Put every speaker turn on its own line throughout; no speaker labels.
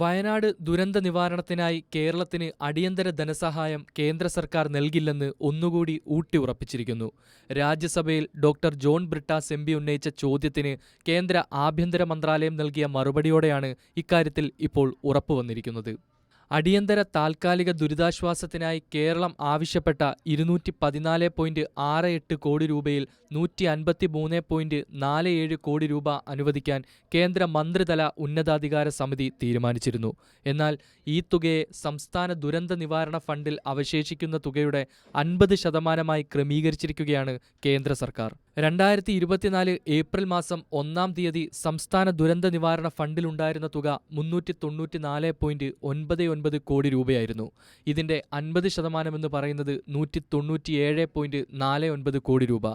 വയനാട് ദുരന്ത നിവാരണത്തിനായി കേരളത്തിന് അടിയന്തര ധനസഹായം കേന്ദ്ര സർക്കാർ നൽകില്ലെന്ന് ഒന്നുകൂടി ഊട്ടിയുറപ്പിച്ചിരിക്കുന്നു. രാജ്യസഭയിൽ ഡോക്ടർ ജോൺ ബ്രിട്ടാസ് എം ഉന്നയിച്ച ചോദ്യത്തിന് കേന്ദ്ര ആഭ്യന്തര മന്ത്രാലയം നൽകിയ മറുപടിയോടെയാണ് ഇക്കാര്യത്തിൽ ഇപ്പോൾ ഉറപ്പുവന്നിരിക്കുന്നത്. അടിയന്തര താൽക്കാലിക ദുരിതാശ്വാസത്തിനായി കേരളം ആവശ്യപ്പെട്ട ഇരുന്നൂറ്റി പതിനാല് പോയിന്റ് ആറ് എട്ട് കോടി രൂപയിൽ നൂറ്റി അൻപത്തി മൂന്ന് പോയിന്റ് നാല് ഏഴ് കോടി രൂപ അനുവദിക്കാൻ കേന്ദ്ര മന്ത്രിതല ഉന്നതാധികാര സമിതി തീരുമാനിച്ചിരുന്നു. എന്നാൽ ഈ തുകയെ സംസ്ഥാന ദുരന്ത നിവാരണ ഫണ്ടിൽ അവശേഷിക്കുന്ന തുകയുടെ അൻപത് ശതമാനമായി ക്രമീകരിച്ചിരിക്കുകയാണ് കേന്ദ്ര സർക്കാർ. രണ്ടായിരത്തി ഇരുപത്തിനാല് ഏപ്രിൽ മാസം ഒന്നാം തീയതി സംസ്ഥാന ദുരന്ത നിവാരണ ഫണ്ടിലുണ്ടായിരുന്ന തുക മുന്നൂറ്റി തൊണ്ണൂറ്റിനാല് പോയിന്റ് ഒൻപത് ഒൻപത് കോടി രൂപയായിരുന്നു. ഇതിന്റെ അൻപത് ശതമാനമെന്ന് പറയുന്നത് നൂറ്റി തൊണ്ണൂറ്റിയേഴ് പോയിന്റ് നാല് ഒൻപത് കോടി രൂപ.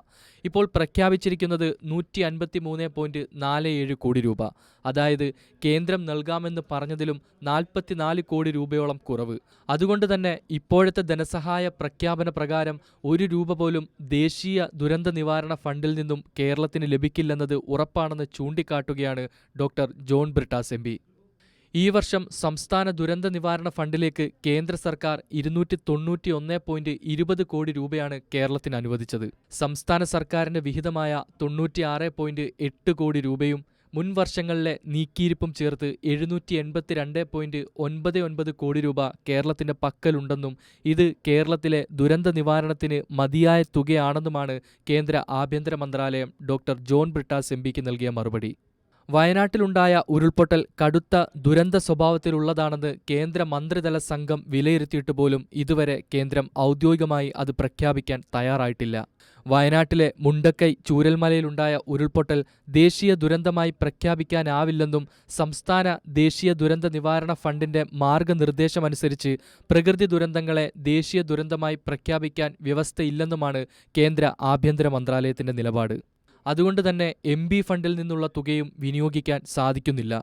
ഇപ്പോൾ പ്രഖ്യാപിച്ചിരിക്കുന്നത് നൂറ്റി അൻപത്തി മൂന്ന് പോയിന്റ് നാല് ഏഴ് കോടി രൂപ. അതായത് കേന്ദ്രം നൽകാമെന്ന് പറഞ്ഞതിലും നാൽപ്പത്തിനാല് കോടി രൂപയോളം കുറവ്. അതുകൊണ്ട് തന്നെ ഇപ്പോഴത്തെ ധനസഹായ പ്രഖ്യാപന പ്രകാരം ഒരു രൂപ പോലും ദേശീയ ദുരന്ത നിവാരണ ഫണ്ടിൽ നിന്നും കേരളത്തിന് ലഭിക്കില്ലെന്നത് ഉറപ്പാണെന്ന് ചൂണ്ടിക്കാട്ടുകയാണ് ഡോക്ടർ ജോൺ ബ്രിട്ടാസ് എം ഈ വർഷം സംസ്ഥാന ദുരന്ത നിവാരണ ഫണ്ടിലേക്ക് കേന്ദ്ര സർക്കാർ ഇരുന്നൂറ്റി തൊണ്ണൂറ്റി ഒന്ന് പോയിന്റ് ഇരുപത് കോടി രൂപയാണ് കേരളത്തിന് അനുവദിച്ചത്. സംസ്ഥാന സർക്കാരിന്റെ വിഹിതമായ തൊണ്ണൂറ്റിയാറ് പോയിന്റ് എട്ട് കോടി രൂപയും മുൻ വർഷങ്ങളിലെ നീക്കിയിരിപ്പും ചേർത്ത് എഴുന്നൂറ്റി എൺപത്തിരണ്ട് പോയിന്റ് ഒൻപത് ഒൻപത് കോടി രൂപ കേരളത്തിന്റെ പക്കലുണ്ടെന്നും ഇത് കേരളത്തിലെ ദുരന്ത നിവാരണത്തിന് മതിയായ തുകയാണെന്നുമാണ് കേന്ദ്ര ആഭ്യന്തര മന്ത്രാലയം ഡോക്ടർ ജോൺ ബ്രിട്ടാസ് എം നൽകിയ മറുപടി. വയനാട്ടിലുണ്ടായ ഉരുൾപൊട്ടൽ കടുത്ത ദുരന്ത സ്വഭാവത്തിലുള്ളതാണെന്ന് കേന്ദ്ര മന്ത്രിതല സംഘം വിലയിരുത്തിയിട്ട് പോലും ഇതുവരെ കേന്ദ്രം ഔദ്യോഗികമായി അത് പ്രഖ്യാപിക്കാൻ തയ്യാറായിട്ടില്ല. വയനാട്ടിലെ മുണ്ടക്കൈ ചൂരൽമലയിലുണ്ടായ ഉരുൾപൊട്ടൽ ദേശീയ ദുരന്തമായി പ്രഖ്യാപിക്കാനാവില്ലെന്നും സംസ്ഥാന ദേശീയ ദുരന്ത നിവാരണ ഫണ്ടിന്റെ മാർഗനിർദ്ദേശമനുസരിച്ച് പ്രകൃതി ദുരന്തങ്ങളെ ദേശീയ ദുരന്തമായി പ്രഖ്യാപിക്കാൻ വ്യവസ്ഥയില്ലെന്നുമാണ് കേന്ദ്ര ആഭ്യന്തര മന്ത്രാലയത്തിന്റെ നിലപാട്. അതുകൊണ്ട് തന്നെ എം ഫണ്ടിൽ നിന്നുള്ള തുകയും വിനിയോഗിക്കാൻ സാധിക്കുന്നില്ല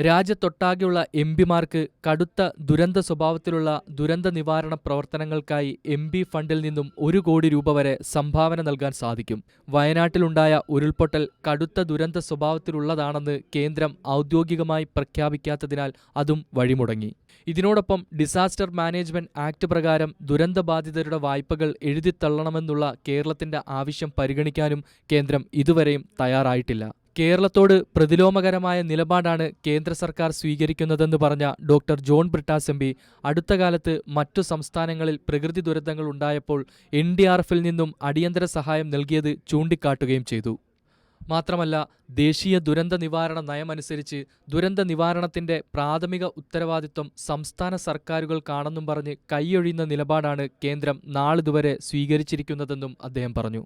രാജ്യത്തൊട്ടാകെയുള്ള എം പിമാർക്ക് കടുത്ത ദുരന്ത സ്വഭാവത്തിലുള്ള ദുരന്ത നിവാരണ പ്രവർത്തനങ്ങൾക്കായി എം പി ഫണ്ടിൽ നിന്നും ഒരു കോടി രൂപ വരെ സംഭാവന നൽകാൻ സാധിക്കും. വയനാട്ടിലുണ്ടായ ഉരുൾപൊട്ടൽ കടുത്ത ദുരന്ത സ്വഭാവത്തിലുള്ളതാണെന്ന് കേന്ദ്രം ഔദ്യോഗികമായി പ്രഖ്യാപിക്കാത്തതിനാൽ അതും വഴിമുടങ്ങി. ഇതിനോടൊപ്പം ഡിസാസ്റ്റർ മാനേജ്മെന്റ് ആക്ട് പ്രകാരം ദുരന്തബാധിതരുടെ വായ്പകൾ എഴുതിത്തള്ളണമെന്നുള്ള കേരളത്തിന്റെ ആവശ്യം പരിഗണിക്കാനും കേന്ദ്രം ഇതുവരെയും തയ്യാറായിട്ടില്ല. കേരളത്തോട് പ്രതിലോമകരമായ നിലപാടാണ് കേന്ദ്ര സർക്കാർ സ്വീകരിക്കുന്നതെന്ന് പറഞ്ഞ ഡോക്ടർ ജോൺ ബ്രിട്ടാസ് അടുത്ത കാലത്ത് മറ്റു സംസ്ഥാനങ്ങളിൽ പ്രകൃതി ദുരന്തങ്ങൾ ഉണ്ടായപ്പോൾ എൻ ഡി ആർ എഫിൽ നിന്നും അടിയന്തര സഹായം നൽകിയത് ചൂണ്ടിക്കാട്ടുകയും ചെയ്തു. മാത്രമല്ല ദേശീയ ദുരന്ത നിവാരണ നയമനുസരിച്ച് ദുരന്ത നിവാരണത്തിന്റെ പ്രാഥമിക ഉത്തരവാദിത്വം സംസ്ഥാന സർക്കാരുകൾക്കാണെന്നും പറഞ്ഞ് കൈയൊഴിയുന്ന നിലപാടാണ് കേന്ദ്രം നാളിതുവരെ സ്വീകരിച്ചിരിക്കുന്നതെന്നും അദ്ദേഹം പറഞ്ഞു.